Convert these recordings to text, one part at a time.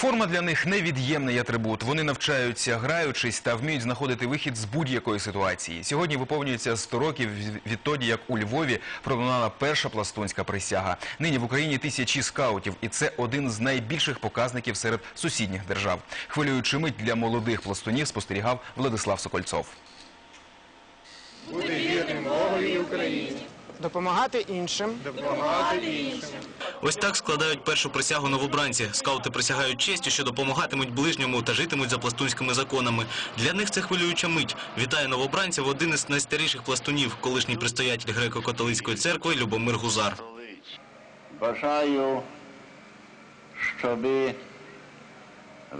Форма для них невід'ємний атрибут. Вони навчаються, граючись та вміють знаходити вихід з будь-якої ситуації. Сьогодні виповнюється 100 років відтоді, як у Львові пролунала перша пластунська присяга. Нині в Україні тисячі скаутів, і це один з найбільших показників серед сусідніх держав. Хвилюючи мить для молодих пластунів спостерігав Владислав Сокольцов. допомагати іншим, Ось так складають першу присягу новобранці. Скаути присягають честю, що допомагатимуть ближньому та житимуть за пластунськими законами. Для них це хвилююча мить. Вітає новобранців один із найстаріших пластунів, колишній предстоятель греко-католицької церкви Любомир Гузар. Бажаю, щоб в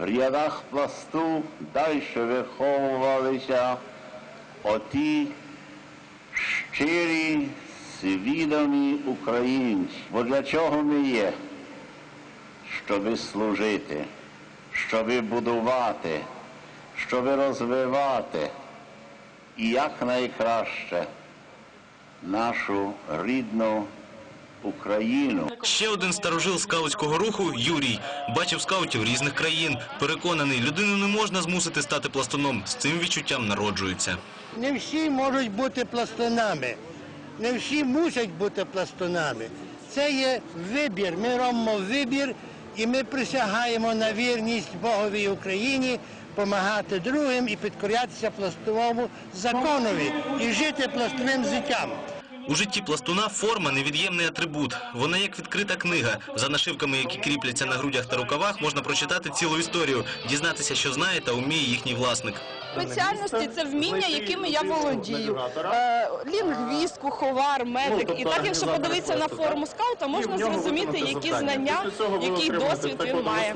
рядах пласту далі виховувалися оті щирі, свідомі українці. Бо для чого ми є? Щоби служити, щоби будувати, щоби розвивати і якнайкраще нашу рідну Україну. Ще один старожил скаутського руху Юрій бачив скаутів різних країн. Переконаний, людину не можна змусити стати пластуном. З цим відчуттям народжується. Не всі можуть бути пластунами, не всі мусять бути пластунами. Це є вибір. Ми робимо вибір і ми присягаємо на вірність Богові і Україні, допомагати другим і підкорятися пластовому законові і жити пластовим життям. У житті пластуна форма невід'ємний атрибут. Вона як відкрита книга. За нашивками, які кріпляться на грудях та рукавах, можна прочитати цілу історію, дізнатися, що знає та вміє їхній власник. Спеціальності це вміння, якими я володію. Е, лінгвіст, куховар, медик. І так, якщо подивитися на форму скаута, можна зрозуміти, які знання, який досвід він має.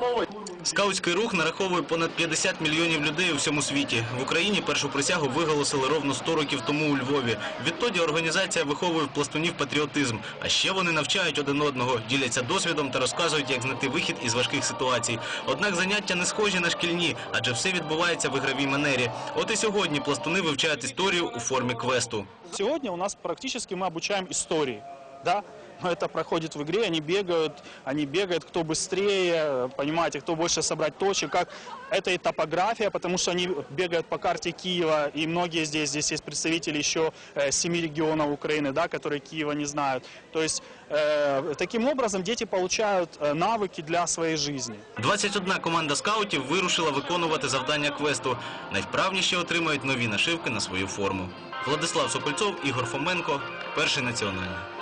Скаутський рух нараховує понад 50 мільйонів людей у всьому світі. В Україні першу присягу виголосили ровно 100 років тому у Львові. Відтоді організація виховує в пластунів патріотизм. А ще вони навчають один одного, діляться досвідом та розказують, як знайти вихід із важких ситуацій. Однак заняття не схожі на шкільні, адже все відбувається в ігровій манері. От і сьогодні пластуни вивчають історію у формі квесту. Сегодня у нас практически мы обучаем истории, да, но это проходит в игре, они бегают, они бегают, кто быстрее, понимаете, кто больше собрать точек, как это и топография, потому что они бегают по карте Киева, и многие здесь, здесь есть представители еще э, семи регионов Украины, да, которые Киева не знают. То есть э, таким образом дети получают э, навыки для своей жизни. 21 команда скаутів вирушила виконувати завдання квесту. Найвправніші отримають нові нашивки на свою форму. Владислав Сокольцов, Ігор Фоменко, перший національний.